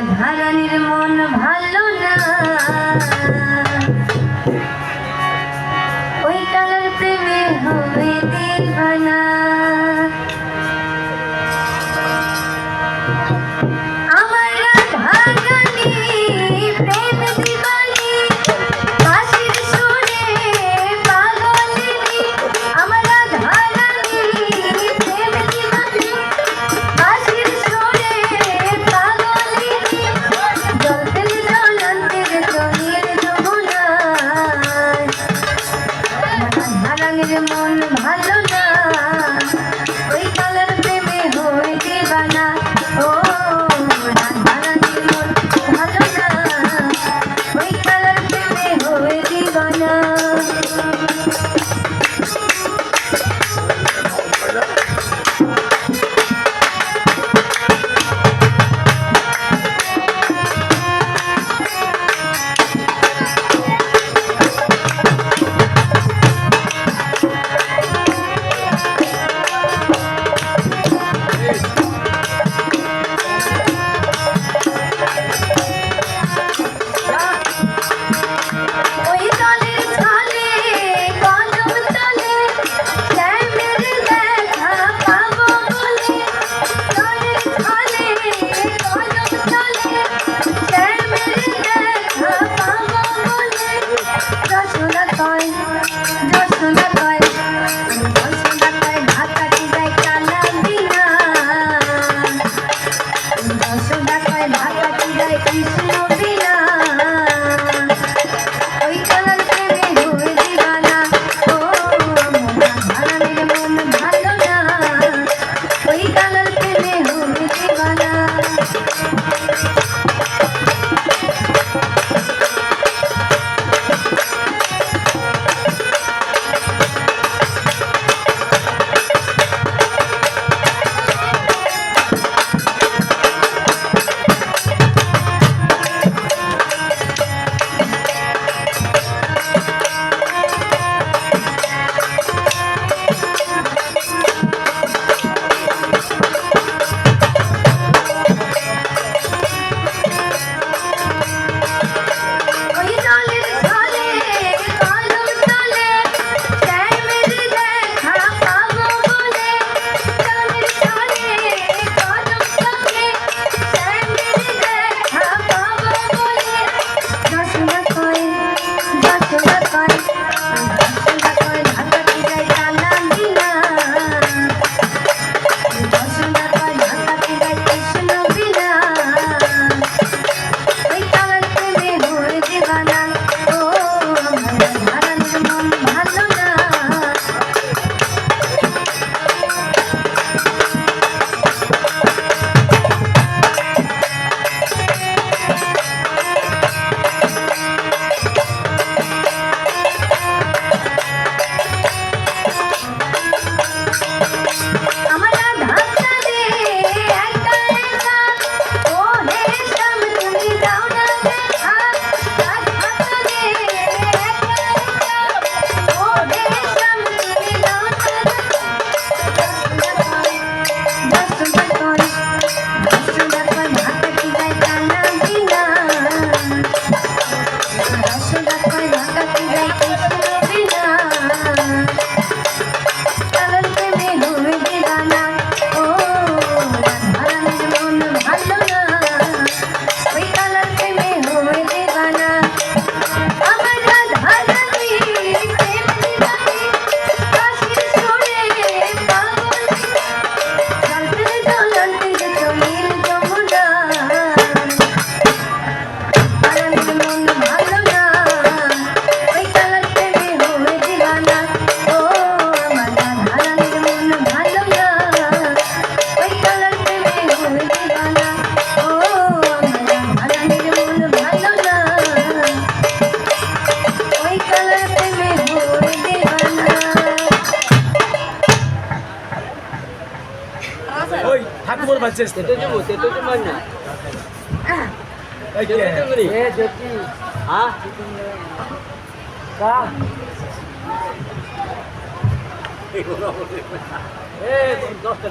রাধারানীর মন ভালো না। ওই কালার প্রেমে হবে দিবানা সোনা কয় ভাতা কি দেয় Krishna Manchester. Tentu jemput, tentu jemput mana? Okay. Jemput tengok ni. Eh, Joki. Ha? Kak? Eh, orang boleh. Eh, tuan-tuan,